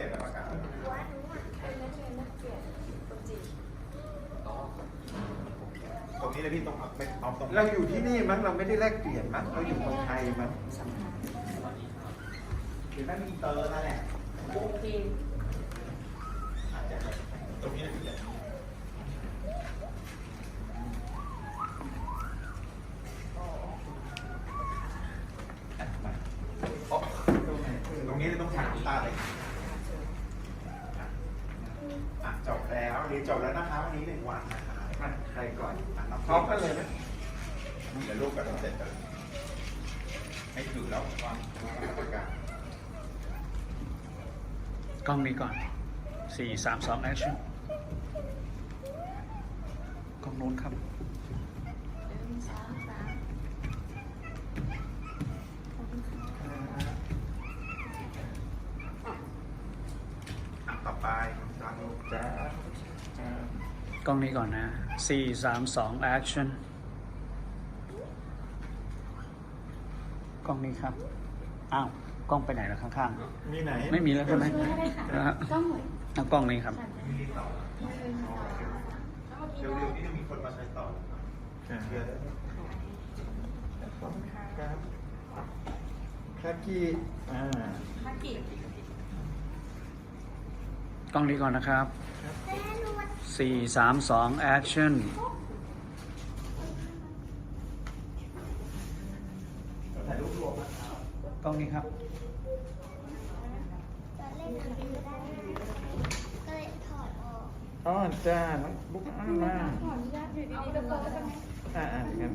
ลี่ยนแบบประกาศว่าหนูอะเป็นนักเรียนนักเกียรติคนจีนตรงนี้เลยพี่ตรงเอาไปเอาตรงเราอยู่ที่นี่มั้งเราไม่ได้แลกเปลี่ยนมั้งเราอยู่เมืองไทยมั้งหรือนั่มีเตอร์นั่นแหละโอเคตรงนี้เลยพี่เลยอะตรงนี้เลยต้องฉากน้ำตาเลยอะอะจบ แล้วเรียนจบแล้วนะคะวันนี้หนึ่งวันนะคะมาใครก่อนอะน้องพร้อมกันเลยไหมเดี๋ยวลูกกับต้องเสร็จกันให้ถือแล้ววางวางประกาศกล้องนี้ก่อนสี่สามสองแอคชั่นกล้องนู้นครับ หนึ่งสองสามขอบคุณค่ะ อะต่อ ไปตามลูกจ้ากล้องนี้ก่อนนะสี่สามสองแอคชั่นกล้องนี้ครับ อ้าว กล้องไปไหนแล้วข้างมีไหนๆ ไม่มีแล้วใช่ไหมช่วยได้ค่ะนะฮะต้องหมดเอากล้องนี้ครับ มีต่อหนึ่งสองสามแล้วเมื่อกี้เร็วๆนี่จะมีคนมาใช้ต่อเยอะขอบคุณครับคากิอ่ากกี้ กล้องนี้ก่อนนะครับสี่สามสองแอคชั่นถ่ายรูปกล้องนี้ครับ อ๋อจ้าน้องบุ๊กอ่ามาขออนุญาตอยู่ดีๆจะโพสต์กันไหมอ่าอ่าอย่างนั้น